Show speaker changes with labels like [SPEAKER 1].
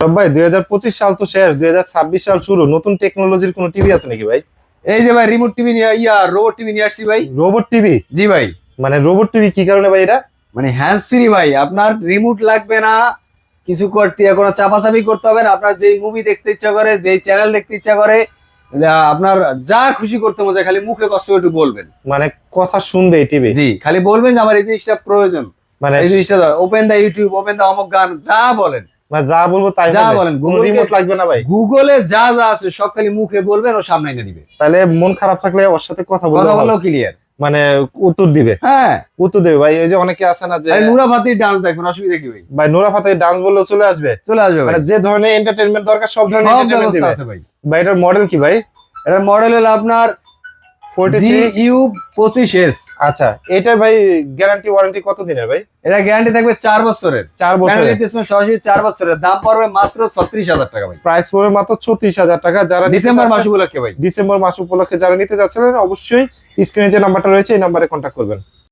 [SPEAKER 1] ভাই দুই সাল তো শেষ দুই হাজার ছাব্বিশ সাল শুরু। নতুন টেকনোলজির কোনো টিভি আছে নাকি ভাই?
[SPEAKER 2] এই যে ভাই রিমোট টিভি ইয়া রোবট টিভি নিয়ে আসছি ভাই।
[SPEAKER 1] রোবট টিভি
[SPEAKER 2] জি ভাই।
[SPEAKER 1] মানে রোবট টিভি কি কারণে ভাই এটা?
[SPEAKER 2] মানে হ্যান্ডস ফ্রি ভাই আপনার রিমোট লাগবে না। কিছু করতে কোনো চাপাচাপি করতে হবে না। আপনার যেই মুভি দেখতে ইচ্ছা করে যেই চ্যানেল দেখতে ইচ্ছা করে আপনার যা খুশি করতে মজা খালি মুখে কষ্ট একটু বলবেন।
[SPEAKER 1] মানে কথা শুনবে এই টিভি
[SPEAKER 2] জি খালি বলবেন যে আমার এই জিনিসটা প্রয়োজন।
[SPEAKER 1] মানে
[SPEAKER 2] এই জিনিসটা open the YouTube open the অমুক গান যা বলেন।
[SPEAKER 1] মানে যা বলব তাই
[SPEAKER 2] যা? বলেন,
[SPEAKER 1] রিমোট লাগবে না ভাই।
[SPEAKER 2] গুগলে যা যা আছে সব খালি মুখে বলবেন ও সামনে এনে দিবে।
[SPEAKER 1] তাহলে মন খারাপ থাকলে ওর সাথে কথা বলতে
[SPEAKER 2] কথা ক্লিয়ার
[SPEAKER 1] মানে উত্তর দিবে।
[SPEAKER 2] হ্যাঁ।
[SPEAKER 1] উত্তর দেবে। ভাই এই যে অনেকে আছে না যে
[SPEAKER 2] নুরা ফাতির ডান্স দেখবেন অসুবিধা কি ভাই?
[SPEAKER 1] ভাই নোরা ফাতে ডান্স বললেও চলে আসবে।
[SPEAKER 2] চলে আসবে
[SPEAKER 1] মানে যে ধরনের এন্টারটেইনমেন্ট দরকার সব ধরনের এন্টারটেইনমেন্ট দিবে।
[SPEAKER 2] ভাই।
[SPEAKER 1] ভাই এটার মডেল কি ভাই?
[SPEAKER 2] এটার মডেল হলো আপনার জি
[SPEAKER 1] 43
[SPEAKER 2] ইউ পঁচিশ এস
[SPEAKER 1] আচ্ছা এটা ভাই গ্যারান্টি ওয়ারেন্টি কত দিনের ভাই?
[SPEAKER 2] এটা গ্যারান্টি থাকবে বছরের।
[SPEAKER 1] বছরের।
[SPEAKER 2] রিপ্লেসমেন্ট সরাসরি বছরের। দাম পড়বে মাত্র ছত্রিশ হাজার টাকা ভাই।
[SPEAKER 1] প্রাইস পড়বে মাত্র ছত্রিশ হাজার টাকা। যারা
[SPEAKER 2] ডিসেম্বর মাস উপলক্ষে ভাই।
[SPEAKER 1] ডিসেম্বর মাস উপলক্ষে যারা নিতে অবশ্যই স্ক্রিনে যে নাম্বারটা রয়েছে এই নাম্বারে কন্ট্যাক্ট করবেন।